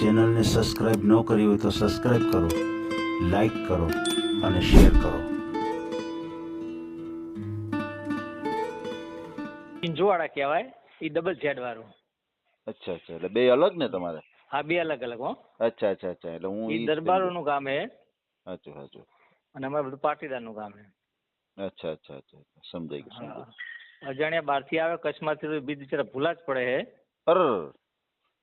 ચેનલને સબસ્ક્રાઇબ ન કરી હોય તો સબસ્ક્રાઇબ કરો લાઈક કરો અને શેર કરો. પિંજોવાળા કહેવાય એ ડબલ ઝેડ વાળું. અચ્છા અચ્છા એટલે બે અલગ ને તમારે? હા બે અલગ અલગ હો. અચ્છા અચ્છા અચ્છા એટલે હું એ ઈ દરબારોનું કામ હે. અચ્છા અચ્છા અને અમારે બધું પાટીદારનું કામ હે. અચ્છા અચ્છા અચ્છા સમજાઈ ગયું અજાણ્યા બહારથી આવે કચ્છમાંથી બીજી જરા ભૂલા જ પડે હે. અર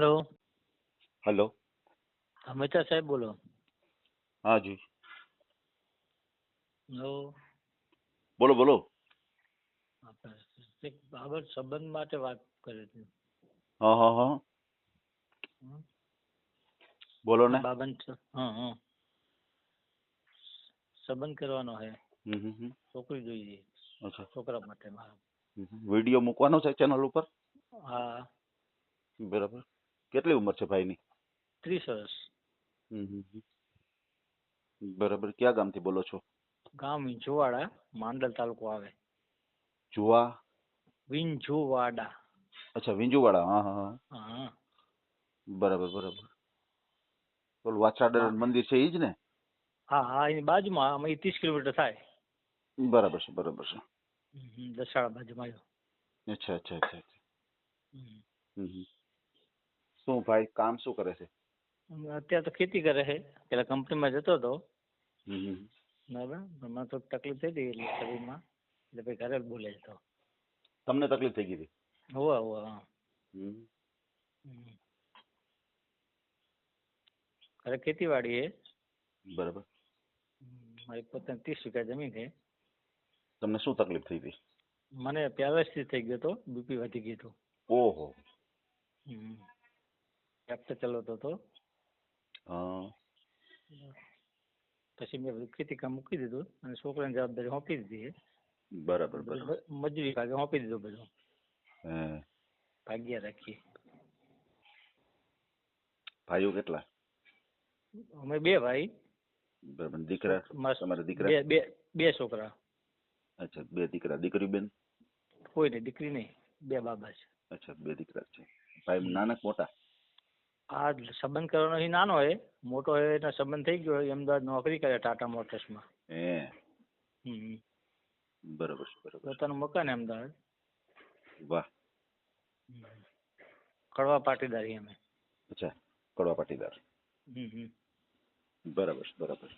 હલો હલો હા મહેતા સાહેબ બોલો હા જી હલો બોલો બોલો આપણે એક બાબત સંબંધ માટે વાત કરી હતી હા હા હા હમ. બોલો ને બાબત હા હા સંબંધ કરવાનો છે હમ હમ હમ. છોકરી જોઈએ અચ્છા છોકરા માટે મારા હમ હમ. વીડિયો મૂકવાનો છે ચેનલ ઉપર હા બરાબર કેટલી ઉંમર છે ભાઈની? ત્રીસ વર્ષ. બરાબર. ક્યાં ગામથી બોલો છો? ગામ વિંજુવાડા માંડલ તાલુકો આવે. જુવા? વિંજુવાડા અચ્છા વિંજુવાડા હા હા હા. બરાબર બરાબર. ઓલું વાછાડર મંદિર છે ઈ જ ને? હા હા એની બાજુમાં અમે ત્રીસ કિલોમીટર થાય. બરાબર છે બરાબર છે. દસાડા બાજુમાં આવ્યો અચ્છા અચ્છા અચ્છા. હમ હમ. શું ભાઈ કામ શું કરે છે? અત્યારે તો ખેતી કરે છે. પેલા કંપનીમાં જતો હતો. હમ હમ. બરાબર? મને તો તકલીફ થઈ હતી એટલે શરીરમાં. એટલે પછી ઘરે જ બોલે તો તમને તકલીફ થઈ ગઈ હતી? હોવા હોવા હા. હમ. હમ. ઘરે ખેતીવાડી છે. બરાબર. હમ, મારી પોતાની ત્રીસ વીઘા જમીન છે. તમને શું તકલીફ થઈ હતી? મને પહેલેથી થઈ ગયો હતો. બીપી વધી ગયું હતું. ઓહો. ટ્રેક્ટર ચલાવતો હતો. હા. પછી મેં ખેતી કામ મૂકી દીધું અને છોકરાની જવાબદારી સોંપી દીધી બરાબર બરાબર. મજૂરી ભાગે સોંપી દીધું બધું. ભાગ્યા રાખી ભાઈઓ કેટલા? અમે બે ભાઈ. બરાબર દીકરા? મારા તમારા દીકરા? બે બે બે છોકરા. અચ્છા બે દીકરા. દીકરી બેન? કોઈ નહીં દીકરી નહીં. બે બાબા છે. અચ્છા બે દીકરા છે. ભાઈ નાના મોટા? આ સંબંધ કરવાનો એ નાનો હોય મોટો હોય એનો સંબંધ થઈ ગયો હોય અમદાવાદ નોકરી કરે ટાટા મોટર્સમાં. હે હમ. બરાબર છે બરાબર પોતાનું મકાન છે અમદાવાદ. વાહ. કડવા પાટીદારી અમે. અચ્છા કડવા પાટીદાર. હમ હમ. બરાબર છે બરાબર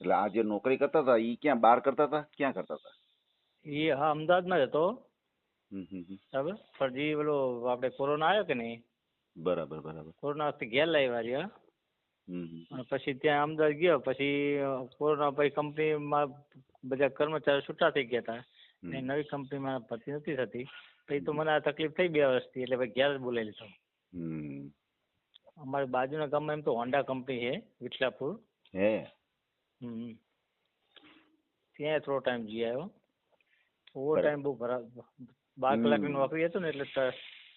એટલે આ જે નોકરી કરતા હતા એ ક્યાં બહાર કરતા હતા ક્યાં કરતા હતા? એ હા અમદાવાદમાં જ હતો. બરાબર પણ જે પેલો આપણે કોરોના આવ્યો કે નહીં બરાબર બરાબર કોરોના વખતે ઘેર લાવ્યા રહ્યા હમ હમ. અને પછી ત્યાં અમદાવાદ ગયો પછી અ, કોરોના પછી કંપનીમાં બધા કર્મચારીઓ છૂટા થઈ ગયા હતા ને હમ. નવી કંપનીમાં ભરતી નથી થતી. પછી તો મને આ તકલીફ થઈ બે વર્ષથી એટલે પછી ઘેર જ બોલાવી લીધો હમ અમારી બાજુના ગામમાં એમ તો હોન્ડા કંપની છે વિઠલાપુર હે? હમ ત્યાં થોડો ટાઈમ જઈ આવ્યો. ઓવર બરાબર. ટાઈમ બહુ ભરા બાર. કલાકની નોકરી હતું ને એટલે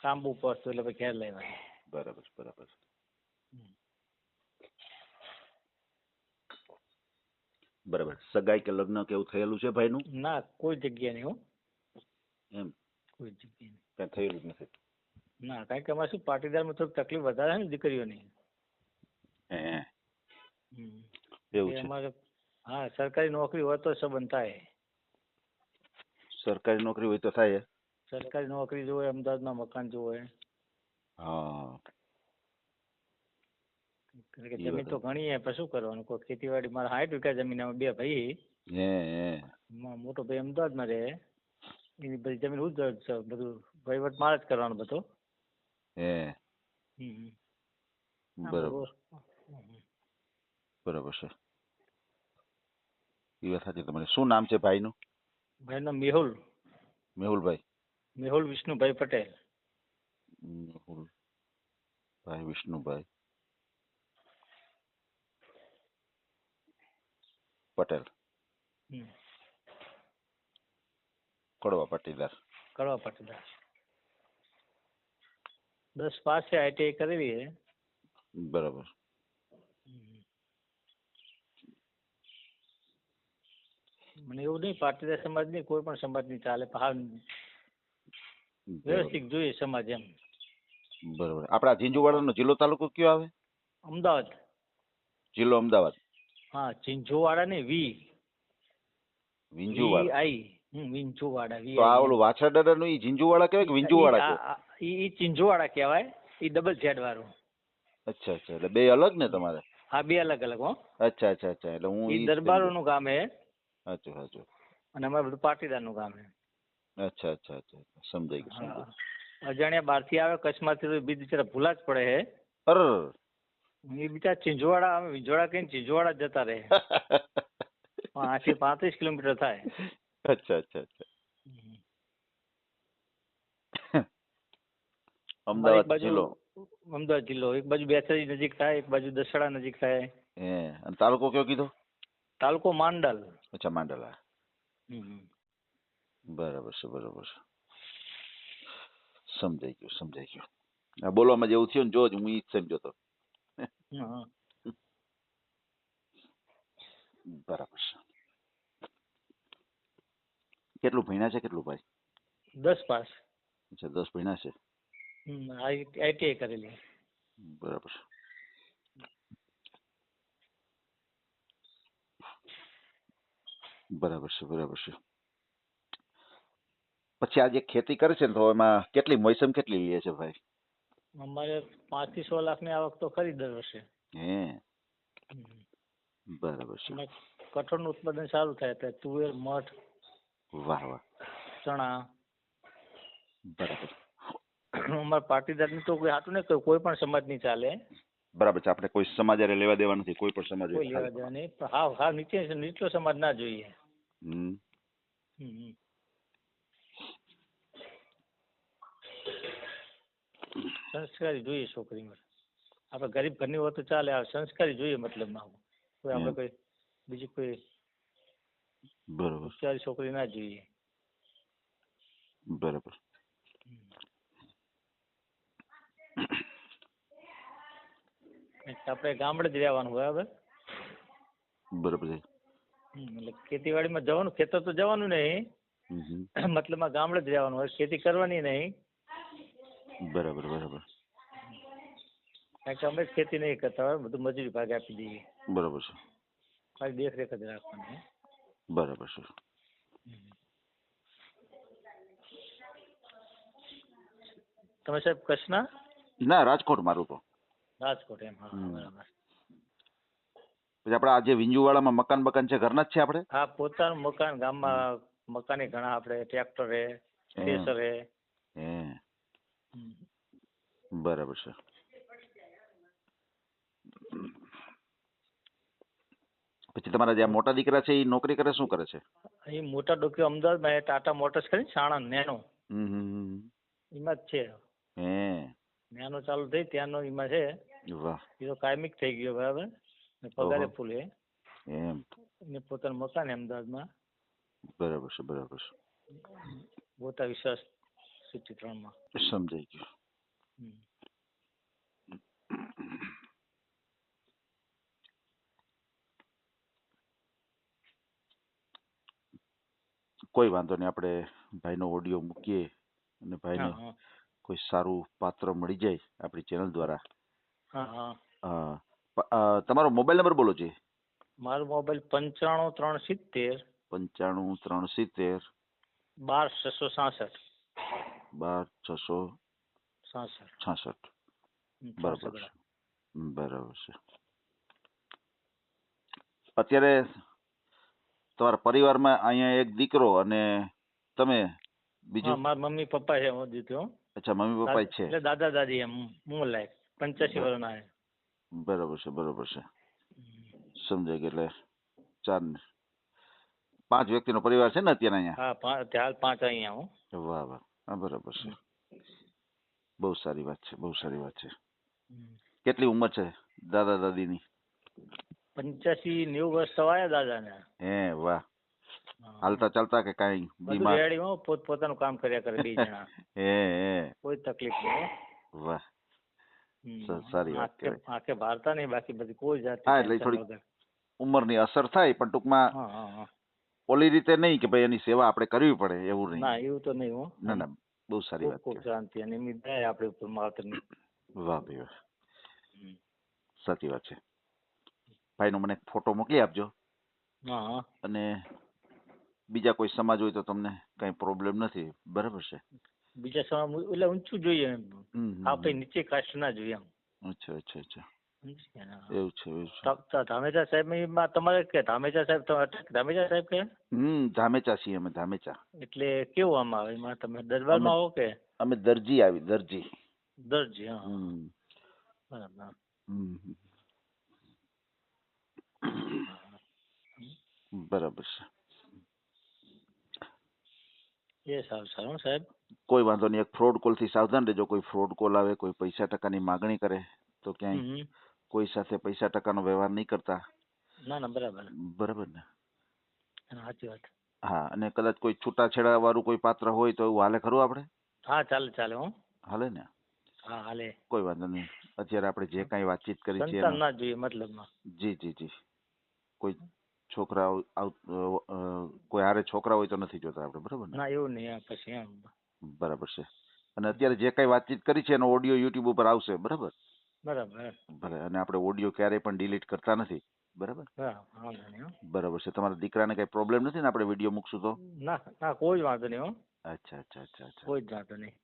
કામ બહુ પડતું એટલે પછી ઘેર લાવ્યા બરાબર બરાબર. બરાબર. સગાઈ કે લગ્ન કે એવું થયેલું છે ભાઈનું? ના કોઈ જગ્યા નહીં હો. એમ? કોઈ જગ્યા નહીં. કઈ થયેલું જ નથી? ના કારણ કે અમારે શું પાટીદારમાં થોડીક તકલીફ વધારે છે ને દીકરીઓની. હે. એવું છે. અમારે હા સરકારી નોકરી હોય તો સંબંધ થાય. સરકારી નોકરી હોય તો થાય સરકારી નોકરી જોવે અમદાવાદમાં મકાન જોવે. હા. કે જમીન તો ઘણી પણ શું કરવાનું? કોઈ ખેતીવાડી મારા સાઠ વીઘા જમીન અમે બે ભાઈ. હે હે. મોટો ભાઈ અમદાવાદમાં રહે. એની બધી જમીન હું જ બધું વહીવટ મારે જ કરવાનો બધો. હે. બરાબર. બરાબર છે. એ વાત સાચી તમારે. શું નામ છે ભાઈનું? ભાઈનું મેહુલ. મેહુલભાઈ. મેહુલ વિષ્ણુભાઈ પટેલ. મેહુલભાઈ વિષ્ણુભાઈ પટેલ. કડવા પાટીદાર. કડવા પાટીદાર. દસ પાસે આઈટીઆઈ કરેલી છે બરાબર. મને એવું નહીં પાટીદાર સમાજ નહીં કોઈ પણ સમાજ નહીં ચાલે ભાવ હા બરાબર. વ્યવસ્થિત જોઈએ સમાજ એમ. બરોબર. આપણા ઝીંઝુવાડાનો જિલ્લો તાલુકો કયો આવે? અમદાવાદ. જિલ્લો અમદાવાદ. હા ઝીંઝુવાડા ને વી. વિંજુવાડા આઈ. વિંજુવાડા વી તો આ ઓલું વાછાડાનું ઈ ઝીંઝુવાડા કહેવાય કે વિંજુવાડા ઈ ચિંચોવાડા કહેવાય? ઈ ડબલ ઝેડ વાળું. અચ્છા અચ્છા. એટલે બે અલગ ને તમારે? હા બે અલગ અલગ હો. અચ્છા અચ્છા અચ્છા. એટલે હું ઈ દરબારોનું કામ હે. અચ્છા અચ્છા. અને અમારું બધું પાટીદારનું કામ હે. અચ્છા અચ્છા અચ્છા સમજાઈ ગયું સમજાઈ હા. અજાણ્યા બહારથી આવે કચ્છમાંથી તો બી બિચારા ભૂલા જ પડે હે. અર એ બિચારા ચિંચોવાડા અમે વિંજોડા કહીને ચિંચોવાડા જતા રહે. આથી પાંત્રીસ કિલોમીટર થાય. અચ્છા અચ્છા અચ્છા. અમારે એક અમદાવાદ બાજુ જિલ્લો. અમદાવાદ જિલ્લો. એક બાજુ બેસરી નજીક થાય એક બાજુ દસડા નજીક થાય. હે અને તાલુકો કયો કીધો? તાલુકો માંડલ. અચ્છા માંડલા હમ. બરાબર છે બરાબર છે. સમજાઈ ગયું સમજાઈ ગયું. આ બોલવામાં જેવું થયું ને જો જ હું ઈ જ સમજો તો બરાબર છે. કેટલું ભણ્યા છે કેટલું ભાઈ? દસ પાસ. અચ્છા દસ ભણ્યા છે? આઈટીઆઈ કરેલી. બરાબર છે. બરાબર છે બરાબર છે. પછી આ જે ખેતી કરે છે ને તો એમાં કેટલી મોસમ કેટલી લે છે ભાઈ? અમારે પાંચથી છ લાખની આવક તો ખરી દર વર્ષે. હે? બરાબર છે. કઠોળનું ઉત્પાદન સારું થાય એટલે તુવેર મઠ વાહ વાહ. ચણા. બરાબર. અમારે પાટીદારની તો કોઈ હાટું નહીં કોઈ પણ સમાજ નહીં ચાલે. બરાબર છે આપણે કોઈ સમાજ લેવા દેવા નથી કોઈ પણ સમાજ લેવા દેવા નહીં હા હાવ નીચે નીચલો સમાજ ના જોઈએ. હમ હમ. સંસ્કારી જોઈએ છોકરી આપણે ગરીબ ઘરની હોય તો ચાલે આ સંસ્કારી જોઈએ મતલબમાં કોઈ આપણે કોઈ બીજી કોઈ બરોબર. હોશિયારી છોકરી ના જોઈએ. બરાબર. આપણે ગામડે જ રહેવાનું હોય બરાબર છે. એટલે ખેતીવાડીમાં જવાનું ખેતર તો જવાનું નહીં. મતલબમાં ગામડે જ રહેવાનું હોય ખેતી કરવાની નહીં. બરાબર બરાબર. કારણ કે અમે ખેતી નહીં કરતા હોય બધું મજૂરી ભાગે આપી દઈએ. બરાબર છે. ખાલી દેખરેખ જ રાખવાની બરાબર છે. તમે સાહેબ કચ્છના ના રાજકોટ મારું તો. રાજકોટ એમ હા બરાબર. પછી આપણે આજે જે વિંજુવાડામાં મકાન બકાન છે ઘરના જ છે આપણે? હા પોતાનું મકાન ગામમાં મકાને ઘણા આપણે ટ્રેક્ટર થ્રેસર હે. બરાબર છે. પછી તમારા જે આ મોટા દીકરા છે એ નોકરી કરે શું કરે છે? એ મોટા ડોક્યુ અમદાવાદમાં એ ટાટા મોટર્સ કરી સાણંદ નેનો. એમાં જ છે. હે. નેનો ચાલુ થઈ ત્યાંનો એમાં છે. વાહ. એ તો કાયમિક થઈ ગયો બરાબર? ને પગારે ફૂલે એમ. ને પોતાનું મકાન અમદાવાદમાં. બરાબર છે બરાબર છે. પોતા વિશ્વાસ સિટી ત્રણમાં સમજાઈ ગયું કોઈ વાંધો નહીં આપણે ભાઈનો ઓડિયો મૂકીએ અને ભાઈને કોઈ સારું પાત્ર મળી જાય આપણી ચેનલ દ્વારા. તમારો મોબાઈલ નંબર બોલો છે મારો મોબાઈલ પંચાણું ત્રણ સિત્તેર પંચાણું ત્રણ સિત્તેર બાર છસો સાસઠ. બાર છસો છાસઠ. બરાબર છે. બરાબર છે. અત્યારે તમારા પરિવારમાં અહીંયા એક દીકરો અને તમે બીજું? મારા મમ્મી પપ્પા છે હું દીધું અચ્છા મમ્મી પપ્પા છે. એટલે દાદા દાદી એમ હું લાયક. પંચ્યાસી વર્ષના છે. બરાબર છે બરાબર છે. સમજાય કે એટલે ચાર પાંચ વ્યક્તિનો પરિવાર છે ને અત્યારે અહીંયા? હા ત્યાં પાંચ અહીંયા હું. વાહ વાહ. હા બરાબર છે. બહુ સારી વાત છે બહુ સારી વાત છે. કેટલી ઉંમર છે દાદા દાદીની? પંચ્યાસી નેવું વર્ષ થવાયા દાદાને. હે વાહ. હાલતા ચાલતા કે કઈ બીમાર? રેડી હો પોત પોતાનું કામ કર્યા કરે બે જણા. હે હે. કોઈ તકલીફ નહીં વાહ. સારી વાત આંખે કહેવાય. ભારતા નહીં બાકી બધી કોઈ જાત હા, એટલે થોડી- ઉંમરની અસર થાય પણ ટૂંકમાં હા હા હા. ઓલી રીતે નહીં કે ભાઈ એની સેવા આપણે કરવી પડે એવું ના એવું તો નહીં હો. ના ના બહુ સારી વાત ખૂબ છે શાંતિ અને એમની આપણે ઉપર માવતરની વાહ ભાઈ વાહ. સાચી વાત છે. ભાઈનો મને ફોટો મોકલી આપજો. હા અને બીજા કોઈ સમાજ હોય તો તમને કઈ પ્રોબ્લેમ નથી બરાબર છે? બીજા સમાજ એટલે ઊંચું જોઈએ આપણે નીચે કાસ્ટ ના જોઈએ અચ્છા અચ્છા અચ્છા? એવું છે એવું છે. તા- તા- ધામેચા સાહેબ તમારે કે ધામેચા સાહેબ ધામેચા સાહેબ કે? હમ ધામેચા છીએ અમે ધામેચા. એટલે કેવું આમ આવે? એમાં તમે દરબારમાં આવો કે? અમે દરજી આવી દરજી. દરજી હા. બરાબર છે. એ સારું સારું સાહેબ. કોઈ વાંધો નહીં એક ફ્રોડ કોલથી સાવધાન રહેજો. કોઈ ફ્રોડ કોલ આવે કોઈ પૈસા ટકાની માગણી કરે તો ક્યાંય. કોઈ સાથે પૈસા ટકાનો વ્યવહાર નહીં કરતા. ના ના બરાબર. બરાબર ને? સાચી વાત. હા અને કદાચ કોઈ છૂટાછેડા વાળું કોઈ પાત્ર હોય તો એવું હાલે ખરું આપણે? હા ચાલે ચાલે હો. હાલે ને? હા હાલે. કોઈ વાંધો નહીં. અત્યારે આપણે જે કાંઈ વાતચીત કરી છે ના જોઈએ મતલબમાં. જી જી જી. કોઈ છોકરા કોઈ હારે છોકરા હોય તો નથી જોતા આપણે બરાબર ના? એવું નહીં પછી બરાબર છે. અને અત્યારે જે કાંઈ વાતચીત કરી છે એનો ઓડિયો યુટ્યુબ ઉપર આવશે બરાબર? બરાબર ભલે અને આપણે ઓડિયો ક્યારેય પણ ડિલીટ કરતા નથી બરાબર? બરાબર છે તમારા દીકરાને કઈ પ્રોબ્લેમ નથી ને આપણે વીડિયો મૂકશું તો? ના ના કોઈ વાંધો નહીં હો. અચ્છા અચ્છા અચ્છા અચ્છા. કોઈ જ વાંધો નહીં.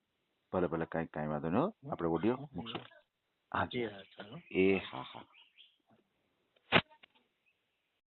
ભલે ભલે કાંઈ કાંઈ વાંધો નહીં હો. આપણે ઓડિયો મૂકશું. હા જી એ હા હા.